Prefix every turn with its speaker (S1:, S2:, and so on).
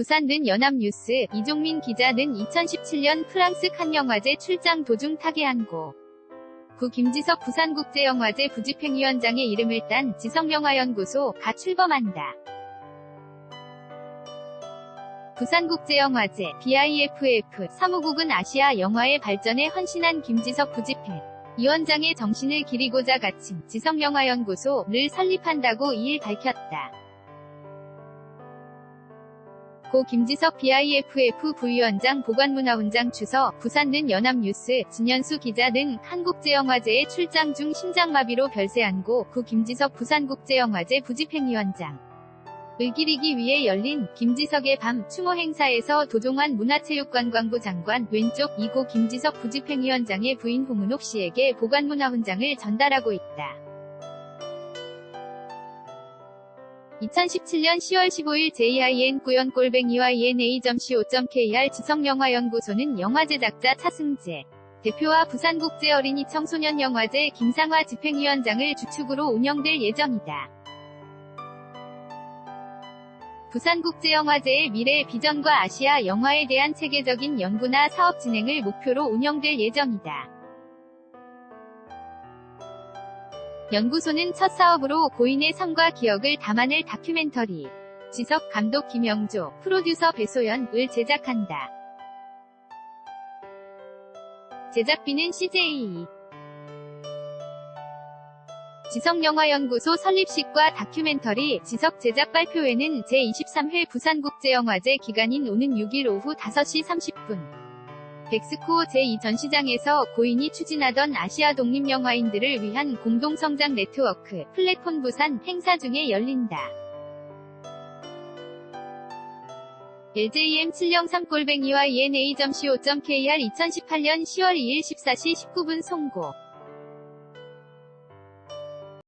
S1: 부산 는 연합뉴스 이종민 기자 는 2017년 프랑스 칸 영화제 출장 도중 타계한 고. 구 김지석 부산국제영화제 부집행위원장의 이름을 딴 지성영화연구소 가 출범한다. 부산국제영화제 BIFF 사무국은 아시아 영화의 발전에 헌신한 김지석 부집행 위원장의 정신을 기리고자 갖춘 지성영화연구소를 설립한다고 2일 밝혔다. 고 김지석 BIFF 부위원장 보관문화훈장 주서 부산는 연합뉴스 진현수 기자 등 한국제영화제에 출장 중 심장마비로 별세한 고 구 김지석 부산국제영화제 부집행위원장 을 기리기 위해 열린 김지석의 밤 추모 행사에서 도종환 문화체육관광부 장관 왼쪽 이고 김지석 부집행위원장의 부인 홍은옥 씨에게 보관문화훈장을 전달하고 있다. 2017년 10월 15일 JIN 구연 골뱅이와 ENA.co.kr 지성영화연구소는 영화 제작자 차승재 대표와 부산국제 어린이 청소년 영화제 김상화 집행위원장을 주축으로 운영될 예정이다. 부산국제영화제의 미래 비전과 아시아 영화에 대한 체계적인 연구나 사업 진행을 목표로 운영될 예정이다. 연구소는 첫 사업으로 고인의 삶과 기억을 담아낼 다큐멘터리 지석 감독 김영조, 프로듀서 배소연을 제작한다. 제작비는 CJ 지석영화연구소 설립식과 다큐멘터리 지석 제작 발표회는 제23회 부산국제영화제 기간인 오는 6일 오후 5시 30분 백스코 제2전시장에서 고인이 추진하던 아시아 독립영화인들을 위한 공동성장 네트워크 플랫폼 부산 행사 중에 열린다. LJM 703골뱅이와 ENA.co.kr 2018년 10월 2일 14시 19분 송고